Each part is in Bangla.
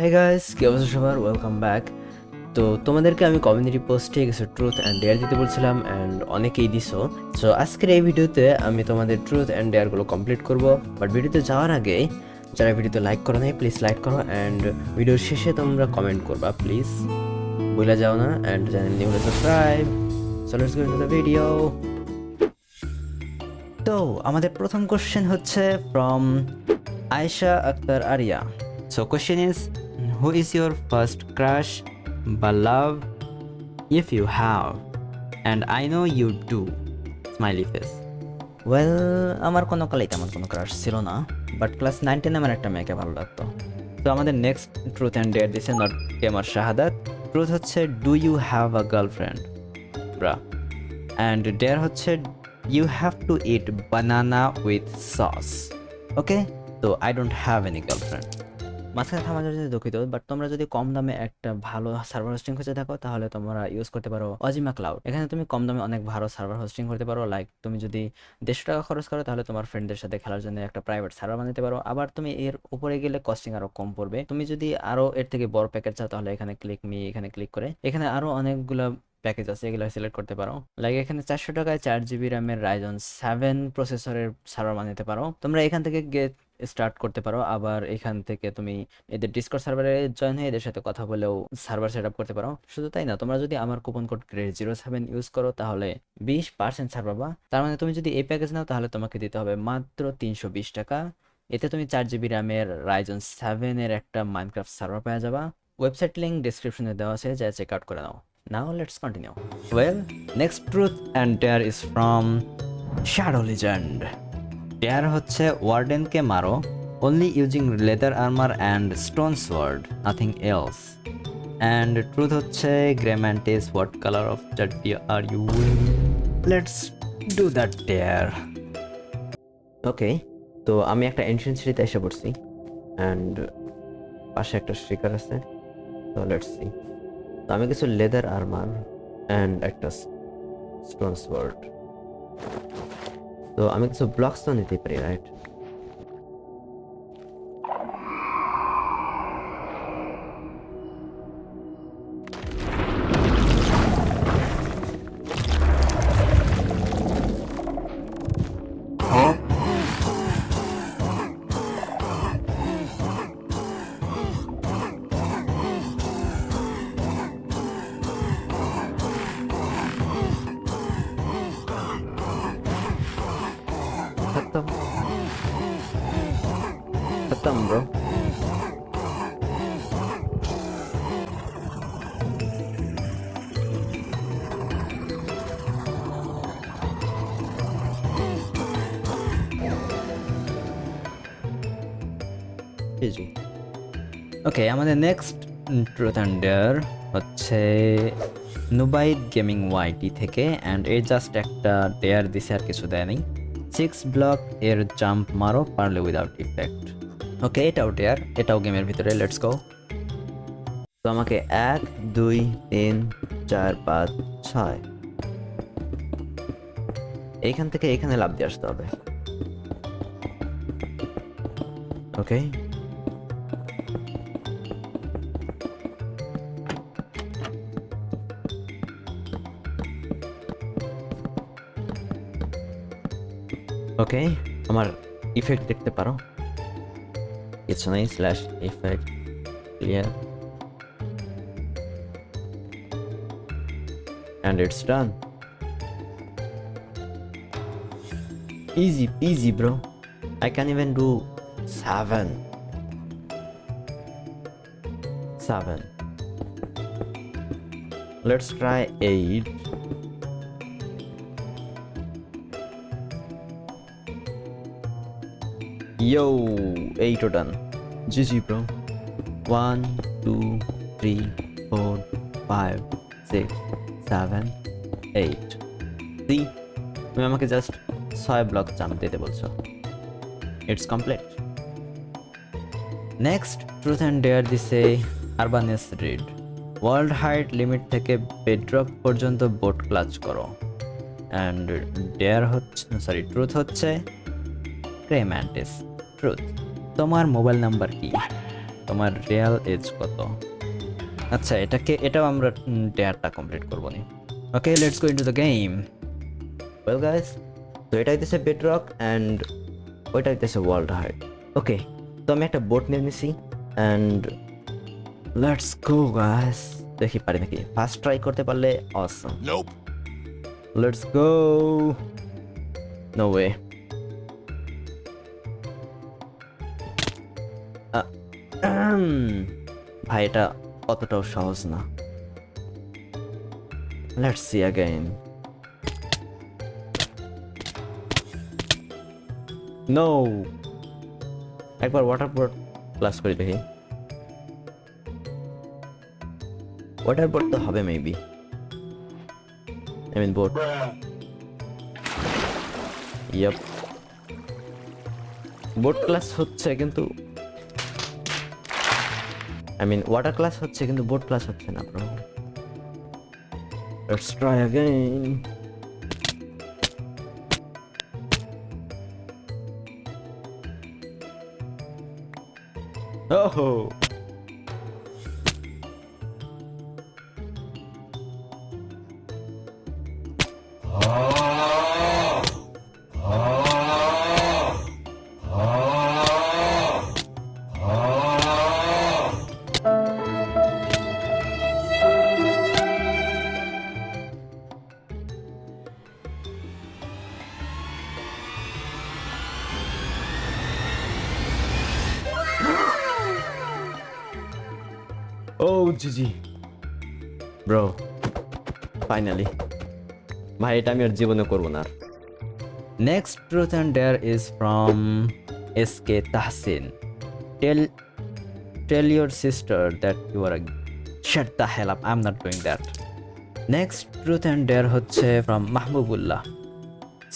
হে গাইস কি অবস্থা সবার? ওয়েলকাম ব্যাক তো তোমাদেরকে আমি কমিউনিটি পোস্টে কিছু ট্রুথ অ্যান্ড ডেয়ার দিতে বলছিলাম অ্যান্ড অনেকেই দিছো। সো আজকের এই ভিডিওতে আমি তোমাদের ট্রুথ অ্যান্ড ডেয়ারগুলো কমপ্লিট করব। বাট ভিডিওতে যাওয়ার আগে, যারা ভিডিওতে লাইক করো নাই প্লিজ লাইক করো অ্যান্ড ভিডিওর শেষে তোমরা কমেন্ট করবা প্লিজ ভুলে যাও না and channel new subscribe the video তো, আমাদের প্রথম কোশ্চেন হচ্ছে from Ayesha Akter Ariya so question is who is your first crush বা love if you have and I know you do smiley face well আমার কোনো কালেই তেমন কোনো ক্রাশ ছিল না বাট ক্লাস নাইন টেন আমার একটা মেয়েকে ভালো লাগতো। তো আমাদের নেক্সট ট্রুথ অ্যান্ড ডেয়ার দিছে নট কেমার শাহাদাত। ট্রুথ হচ্ছে do you have a girlfriend bro and dare হচ্ছে you have to eat banana with sauce okay তো I don't have any girlfriend মাঝখানে থামার জন্য দুঃখিত বাট তোমরা যদি কম দামে একটা ভালো সার্ভার হোস্টিং খুঁজে থাকো তাহলে তোমরা ইউজ করতে পারো অজিমা ক্লাউড এখানে তুমি কম দামে অনেক ভালো সার্ভার হোস্টিং করতে পারো লাইক তুমি যদি দেড়শো টাকা খরচ করো, তাহলে তোমার ফ্রেন্ডদের সাথে খেলার জন্য একটা প্রাইভেট সার্ভার বানাতে পারো। আবার তুমি এর উপরে গেলে কস্টিং আরও কম পড়বে। তুমি যদি আরও এর থেকে বড় প্যাকেজ চাও, তাহলে এখানে ক্লিক মি এখানে ক্লিক করে। এখানে আরও অনেকগুলো প্যাকেজ আছে, এগুলো সিলেক্ট করতে পারো। লাইক এখানে চারশো টাকায় চার জিবি র্যামের রাইজন সেভেন প্রসেসরের সার্ভার বানাতে পারো। তোমরা এখান থেকে স্টার্ট করতে পারো। আবার এখান থেকে তুমি এদের ডিসকর্ড সার্ভারে জয়েন হয়ে এদের সাথে কথা বলেও সার্ভার সেট আপ করতে পারো। শুধু তাই না তোমরা যদি আমার coupon code grade zero seven use করো তাহলে বিশ পার্সেন্ট ছাড় পাবা। তার মানে তুমি যদি এই প্যাকেজ নাও তাহলে তোমাকে দিতে হবে মাত্র তিনশো বিশ টাকা। এতে তুমি চার জিবি র্যামের রাইজন সেভেনের একটা মাইনক্রাফট সার্ভার পেয়ে যাবা। ওয়েবসাইট লিঙ্ক ডিসক্রিপশনে দেওয়া আছে যা চেক আউট করে নাও। Now let's continue. Well, next truth and dare is from Shadow Legend. Dare হচ্ছে ওয়ার্ডেনকে মারো। Only using leather armour and stone sword nothing else and truth হচ্ছে গ্রেম্যান্টেস what colour of that are you let's do that dare okay তো আমি একটা এন্ট্রেন্স সিটিতে এসে পড়ছি। অ্যান্ড পাশে একটা স্টিকার আছে। তো লেটস সি তো আমি কিছু লেদার আর্মার অ্যান্ড একটা স্টোনস ওয়ার্ড তো আমি কিছু ব্লকস তো নিতে পারি রাইট জি ওকে আমাদের নেক্সট ট্রুথ অ্যান্ড হচ্ছে নুবাইড গেমিং ওয়াইটি থেকে অ্যান্ড এর জাস্ট একটা ডেয়ার দিছে আর কিছু দেয়নি সিক্স ব্লক এর জাম্প মারো, পারলে উইদাউট ইফেক্ট ওকে এটাও ডেয়ার এটাও গেমের ভিতরে লেটস গো তো আমাকে এক, দুই, তিন, চার, পাঁচ, ছয়। এইখান থেকে এখানে লাভ দিয়ে আসতে হবে। ওকে ওকে আমার ইফেক্ট দেখতে পারো কিছু নেই slash effect clear and it's done easy peasy bro i can even do seven seven let's try eight Yo, 8 or done. GG, bro. 1, 2, 3, 4, 5, 6, 7, 8. See? তুমি আমাকে জাস্ট ছয় ব্লক জাম্প দিতে বলছো it's complete next truth and dare দিছে আরবানেস রিড ওয়ার্ল্ড হাইট লিমিট থেকে বেড্রক পর্যন্ত বোট ক্লাচ করো অ্যান্ড ডেয়ার হচ্ছে সরি ট্রুথ হচ্ছে ক্রেম্যান্টিস ট্রুথ তোমার মোবাইল নাম্বার কি? তোমার রিয়েল এজ কত? আচ্ছা এটাকে এটাও আমরা ডেয়ারটা কমপ্লিট করব নি। Okay let's go into the game well guys তো এটা হইতেছে বেডরক অ্যান্ড ওইটা হইতেছে ওয়ার্ল্ড হার্ট ওকে তো আমি একটা বোট নিয়ে নিছি অ্যান্ড লেটস গো গাইস দেখি পারি নাকি? ফার্স্ট ট্রাই করতে পারলে awesome. Let's go no way ভাই, এটা অতটাও সহজ না। লেটস সি অ্যাগেইন নো একবার ওয়াটার বোর্ড ক্লাস করে দেখি। ওয়াটার বোর্ড তো হবে maybe I mean boat yup boat clutch হচ্ছে, কিন্তু আই মিন ওয়াটার ক্লাস হচ্ছে, কিন্তু বোট ক্লাস হচ্ছে না bro let's try again Oh! GG bro finally ভাই, এটা আমি আর জীবনে করব না। Next truth and dare is from S K Tahsin tell tell your sister that you are shut the hell up I am not doing that next truth and dare হচ্ছে from Mahbubullah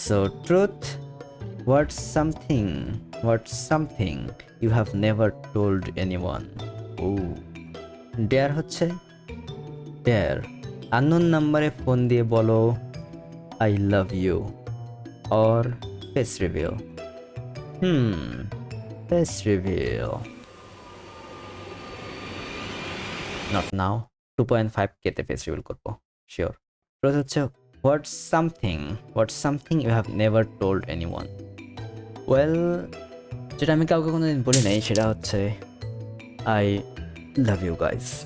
so truth what's something what's something you have never told anyone oh dare হচ্ছে ডেয়ার। আননোন নাম্বারে ফোন দিয়ে বলো, I love you or face review hmm, face review not now two point five কেতে ফেস রিভিল করব শিওর প্রথম হচ্ছে what something what something you have never told anyone well যেটা আমি কাউকে কোনোদিন বলি নাই, সেটা হচ্ছে I love you guys.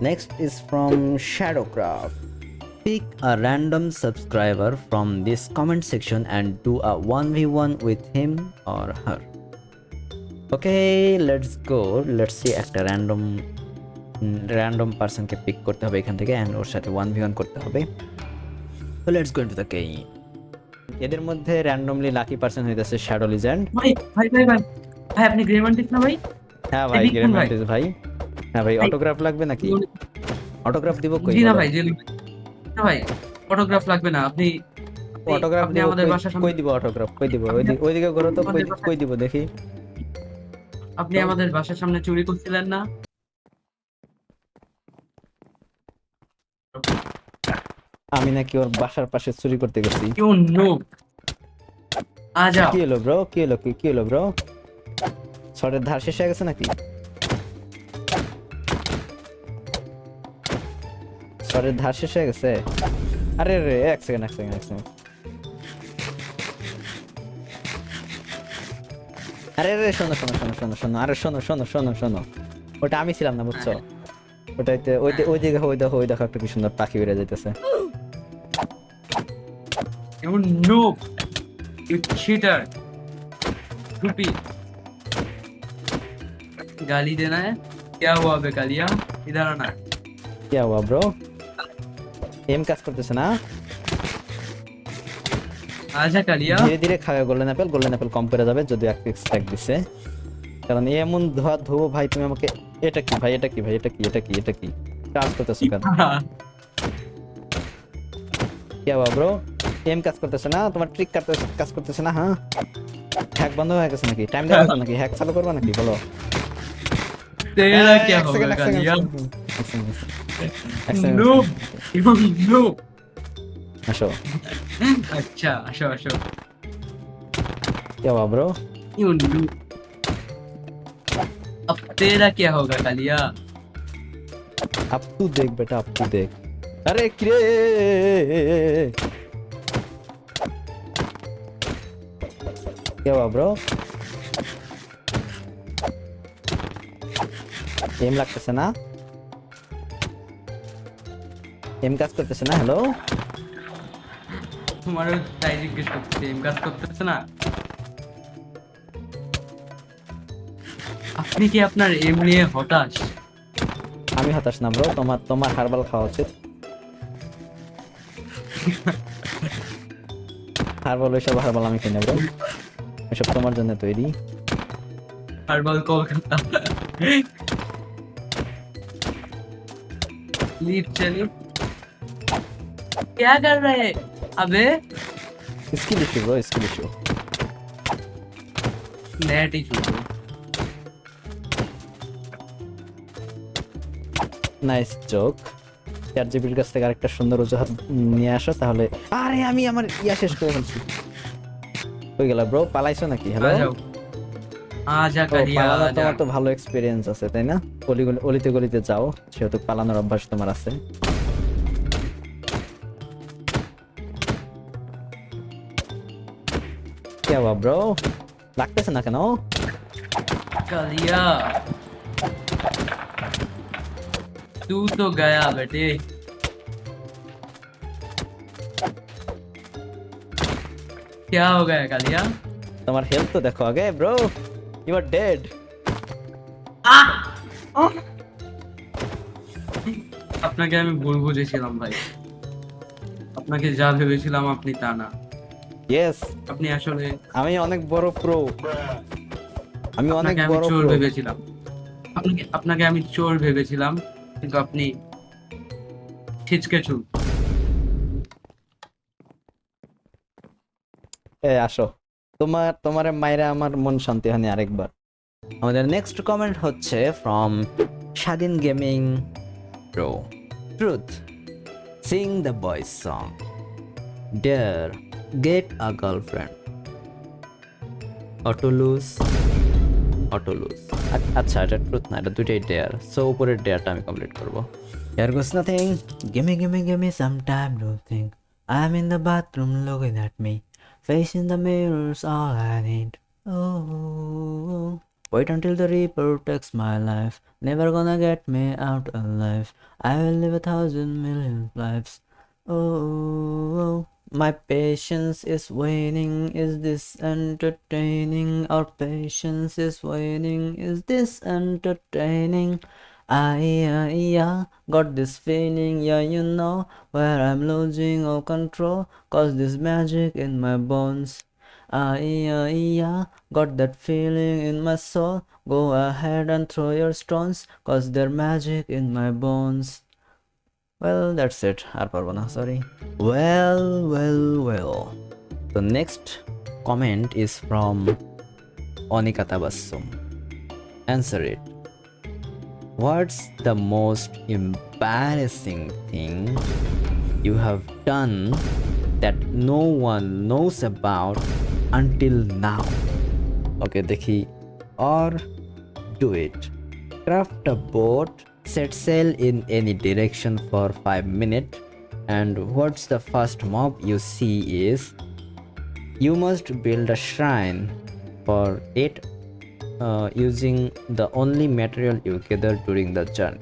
Next is from Shadowcraft. Pick a random subscriber from this comment section and do a 1v1 with him or her. Okay, let's go. Let's see একটা random র্যান্ডম পার্সনকে পিক করতে হবে এখান থেকে অ্যান্ড ওর সাথে ওয়ান ভি ওয়ান করতে হবে তো let's go into the game এদের মধ্যে র্যান্ডমলি লাকি পার্সন হইতেছে শ্যাডো লিজেন্ড ভাই ভাই ভাই ভাই আপনি গ্রেমান্টিস না ভাই হ্যাঁ ভাই এই বিগ ভাই। হ্যাঁ ভাই। অটোগ্রাফ লাগবে নাকি? অটোগ্রাফ দিব কই? না ভাই জি না ভাই অটোগ্রাফ লাগবে না। আপনি অটোগ্রাফ আপনি আমাদের কই- বাসার কই সামনে দিব অটোগ্রাফ কই দিব? ওইদিকে ওইদিকে করো তো কই কই দিব দেখি। আপনি আমাদের বাসার সামনে চুরি করছিলেন না? আমি নাকি ওর বাসার পাশে চুরি করতে গেছি। ইউ নো আজা কি হলো ব্রো কি হলো? কি কি হলো ব্রো শর্টের ধার শেষ হয়ে গেছে নাকি? শর্টের ধার শেষ হয়ে গেছে? আরে রে, এক সেকেন্ড এক সেকেন্ড এক সেকেন্ড আরে রে, শোনো শোনো শোনো শোনো শোনো, আরে শোনো শোনো শোনো শোনো। ওটা আমি ছিলাম না, বুঝছ? ওটাইতে ওই ওই দিকে ওই দেখো ওই দেখো একটা কি সুন্দর পাখি বেড়ে যাইতেছে। ইউ নো ইউ cheater टूपी गाली देना है क्या हुआ बे कालिया इधर आना কি হওয়া ব্রো এম কাজ করতেছে না आजा कालिया ধীরে ধীরে খাবে গোল্ডেন অ্যাপেল গোল্ডেন অ্যাপেল কম করে যাবে যদি এক পিক্স ট্যাগ দিছে কারণ এমন ধোয়া ধোবো ভাই তুমি আমাকে এটা কি ভাই এটা কি ভাই এটা কি এটা কি এটা কি কাজ করতেছো কেন কি হওয়া ব্রো এম কাজ করতেছে না তোমার ট্রিক কাজ করতেছে না হ্যাঁ হ্যাক বন্ধ হয়ে গেছে নাকি টাইম দেওয়া আছে নাকি হ্যাক চালু করবা নাকি বলো तेरा এই, क्या এক second, होगा এক second, कालिया এক second, এক second, এক second। नो यू नो আসো अच्छा अच्छा अच्छा কি হওয়া ব্রো यू नो अब तेरा क्या होगा कालिया अब तू देख बेटा अब तू देख अरे क्रे क्या हुआ ब्रो এম লাগতেছে না? এম কাজ করতেছে না? হ্যালো তোমার তাই জিজ্ঞেস এম কাজ করতেছে না? আপনি কি আপনার এম নিয়ে হতাশ? আমি হতাশ না ব্রো তোমার তোমার হারবাল খাওয়া উচিত। হারবাল ওইসব হারবাল আমি কিনে ব্রো ওইসব তোমার জন্য তৈরি। হারবাল কলকাতা। लीप चलिए क्या कर रहे हैं अबे skill issue bro skill issue net ही छूट নাইস জোক চার জিবির কাছ থেকে আরেকটা সুন্দর অজুহাত নিয়ে আসো তাহলে আরে আমি আমার ইয়া শেষ করে ফেলছি হয়ে গেল ব্রো পালাইছো নাকি হ্যালো आ जाओ आजा करिया পালানোর आजा তোমার তো ভালো এক্সপিরিয়েন্স আছে তাই না অলি গলি- অলিতে গলিতে যাও সেহেতু পালানোর অভ্যাস তোমার আছে কে বাবা ব্রো লাগতেছে না কেন करिया तू तो गया बेटे क्या हो गया कालिया তোমার হেলথ তো দেখো আগে ব্রো ইউ আর ডেড আপনাকে আমি ভুল বুঝেছিলাম ভাই। আপনাকে যা ভেবেছিলাম আপনি তা না। ইয়েস আপনি আসলে আমি অনেক বড় প্রো আমি অনেক বড় চোর pro। ভেবেছিলাম। আপনাকে আপনাকে আমি চোর ভেবেছিলাম কিন্তু আপনি ছিচকে চুল এ আসো। তোমার তোমার মায়েরা আমার মন শান্তি হয়নি আরেকবার। আমাদের নেক্সট কমেন্ট হচ্ছে from Swadhin gaming pro truth sing the boys song dare get a girlfriend অটোলুস অটোলুস আচ্ছা এটা ট্রুথ না এটা দুইটাই ডেয়ার সো উপরের ডেয়ারটা আমি কমপ্লিট করব। Here goes nothing. Gimme, gimme, gimme some time to think. I'm in the bathroom looking at me. Facing the mirror's all I need. Oh, wait until the Reaper takes my life. Never gonna get me out alive. I will live a thousand million lives. Oh, my patience is waning. Is this entertaining? Our patience is waning. Is this entertaining? I, uh, yeah, got this feeling, yeah, you know, where I'm losing all control, cause this magic in my bones. I, uh, yeah, got that feeling in my soul. Go ahead and throw your stones, cause they're magic in my bones. Well, that's it. আর পারবো না, sorry. Well, well, well. The next comment is from Onika Tabassum. Answer it. What's the most embarrassing thing you have done that no one knows about until now? Okay, দেখি or do it. Craft a boat, set sail in any direction for 5 minutes and what's the first mob you see is you must build a shrine for it uh, using the only material you gather during the journey.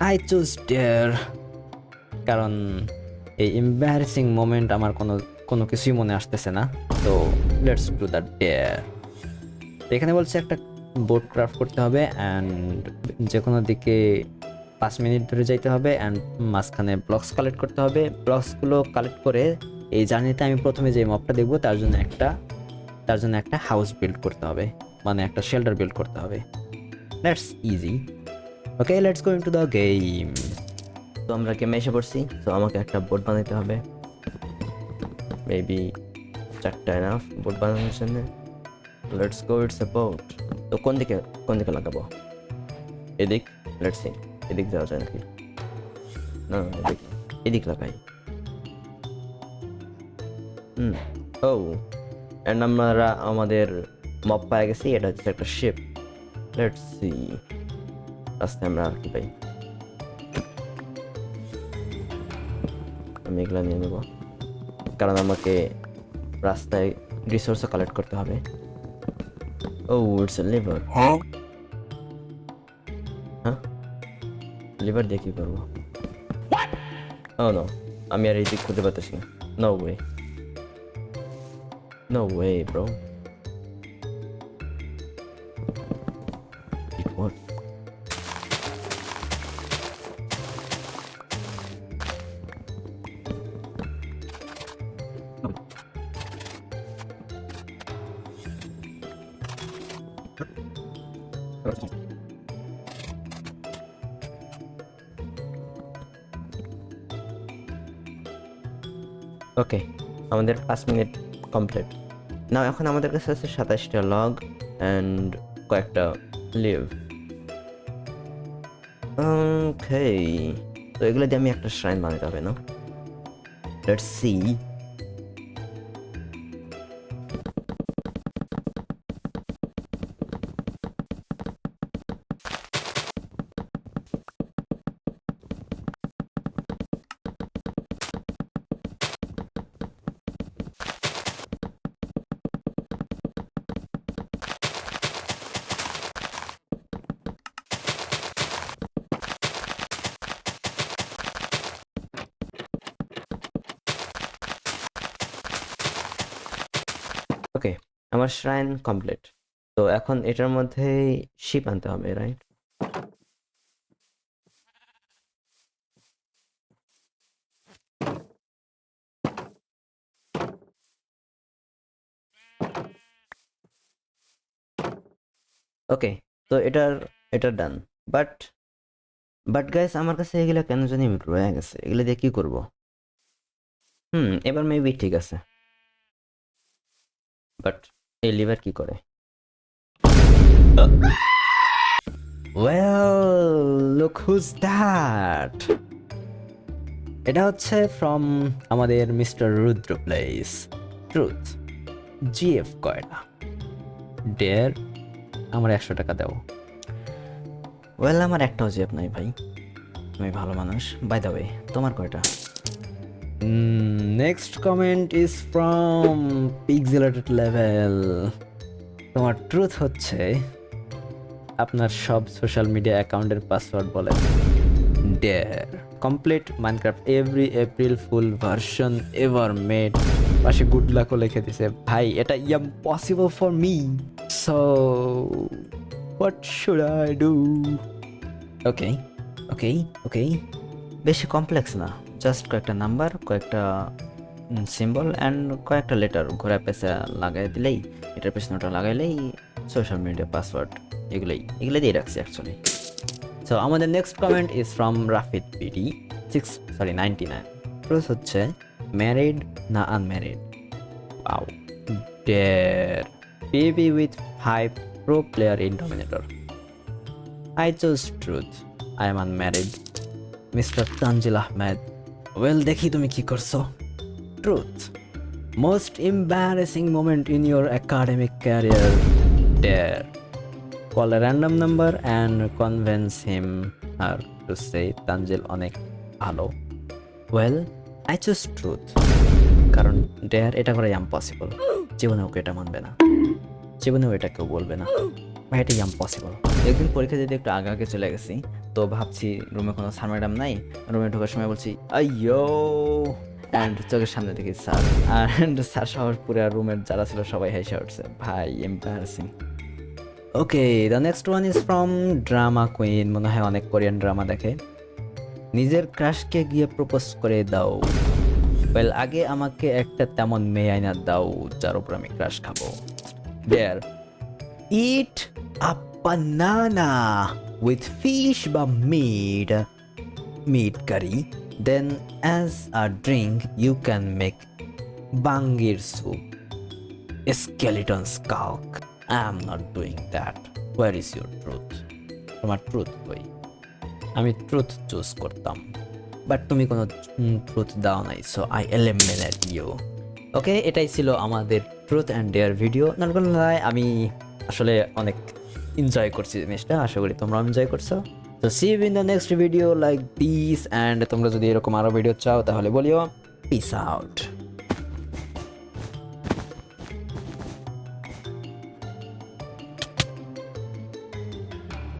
I choose dare. কারণ এই এম্বারেসিং মোমেন্ট আমার কোনো কোনো কিছুই মনে আসতেছে না। তো লেটস ডু দ্য ডেয়ার এখানে বলছে একটা বোট ক্রাফট করতে হবে অ্যান্ড যে কোনো দিকে পাঁচ মিনিট ধরে যাইতে হবে অ্যান্ড মাঝখানে ব্লকস কালেক্ট করতে হবে। ব্লকসগুলো কালেক্ট করে এই জার্নিতে আমি প্রথমে যে মপটা দেখব তার জন্য একটা তার জন্য একটা হাউস বিল্ড করতে হবে মানে একটা শেল্টার বিল্ড করতে হবে। That's easy okay let's go into the game তো আমরা গেমে এসে পড়ছি, তো আমাকে একটা বোর্ড বানাইতে হবে। মেবি চারটা এনাফ বোর্ড বানানোর জন্য। লেটস গো ইটস বোট তো কোন দিকে কোন দিকে লাগাবো? এদিক? লেটস সি এদিক যাওয়া যায় নাকি? না, এদিক এদিক লাগাই। হুম, ও অ্যান্ড আমরা আমাদের মপ পায়ে গেছি এটা হচ্ছে একটা শিপ লেটস সি রাস্তায় আমরা আর কি পাই? আমি এগুলো নিয়ে নেব। কারণ আমাকে রাস্তায় রিসোর্সও কালেক্ট করতে হবে। ও ইটস লিভার হ্যাঁ লিভার দিয়ে কি করব? ও নো আমি আর এই দিক খুঁজে না। No way no way bro What? Okay আমাদের পাঁচ মিনিট কমপ্লিট না এখন আমাদের কাছে আছে সাতাশটা লগ অ্যান্ড কয়েকটা লিভ ওকে তো এগুলো দিয়ে আমি একটা শ্রাইন বানাতে হবে না লেটস সি আমার শ্রাইন কমপ্লিট তো এখন এটার মধ্যে শিপ আনতে হবে রাইট ওকে তো এটার, এটা ডান বাট বাট গাইস আমার কাছে এগুলো কেন জানি রয়ে গেছে। এগুলো দিয়ে কি করব? হুম, এবার মেবি ঠিক আছে। বাট এই লিভার কি করে? ওয়েল লুক হুজ দ্যাট এটা হচ্ছে ফ্রম আমাদের mister Rudra place truth GF কয়টা ডের আমার একশো টাকা দাও ওয়েল আমার একটাও জিএফ নাই ভাই। তুমি ভালো মানুষ। বাই দ্য ওয়ে তোমার কয়টা? Next comment is from pixelated level তোমার ট্রুথ হচ্ছে, আপনার সব সোশ্যাল মিডিয়া অ্যাকাউন্টের পাসওয়ার্ড বলেন dare complete Minecraft every April fool version ever made পাশে গুড লাকও লিখে দিছে, ভাই, এটা I'm possible for me so what should I do okay okay okay বেশি কমপ্লেক্স না। জাস্ট কয়েকটা নাম্বার, কয়েকটা সিম্বল অ্যান্ড কয়েকটা লেটার ঘোরা পেঁচা লাগাই দিলেই, এটার পেছনে ওটা লাগাইলেই সোশ্যাল মিডিয়া পাসওয়ার্ড এগুলোই, এগুলো দিয়ে রাখছি অ্যাকচুয়ালি সো আমাদের next comment is from Rafid PD six sorry ninety nine প্রুস হচ্ছে ম্যারিড না unmarried our dare baby with five pro player in dominator I choose truth I am unmarried mister Tanzil Ahmed well দেখি তুমি কি করছ। Truth most embarrassing moment in your academic career dare call a random number and convince him her to say, Tanzil, অনেক ভালো। ওয়েল আই চুজ ট্রুথ কারণ ডেয়ার এটা করা ইম্পসিবল জীবনে ওকে এটা মানবে না। জীবনেও এটা কেউ বলবে না। ভাই এটা ইম্পসিবল একদিন পরীক্ষা দিতে একটু আগে আগে চলে গেছি। তো ভাবছি রুমে কোনো স্যার ম্যাডাম নাই রুমে ঢোকার সময় বলছি, আইয়ো! অ্যান্ড চোখের সামনে দেখি স্যার অ্যান্ড স্যার সহ পুরো রুমের যারা ছিল সবাই হেসে উঠছে, ভাই embarrassing okay the next one is from drama queen মনে হয় অনেক কোরিয়ান ড্রামা দেখে। নিজের ক্রাশকে গিয়ে প্রপোজ করে দাও। ওয়েল আগে আমাকে একটা তেমন মেয়ে আইনা দাও, যার উপর আমি ক্রাশ খাব। Dare eat a banana with fish বা meat meat curry then as a drink you can make বাঙ্গির soup skeleton skulk. I am not doing that. Where is your truth? তোমার ট্রুথ কই? আমি ট্রুথ চুজ করতাম। বাট তুমি কোনো ট্রুথ দাও নাই so I eliminate you okay এটাই ছিল আমাদের truth and dare video not lie আমি আসলে অনেক এনজয় করছি জিনিসটা, আশা করি তোমরা এনজয় করছ। তো see you in the next video like this and তোমরা যদি এরকম আরও ভিডিও চাও, তাহলে বলিও পিস আউট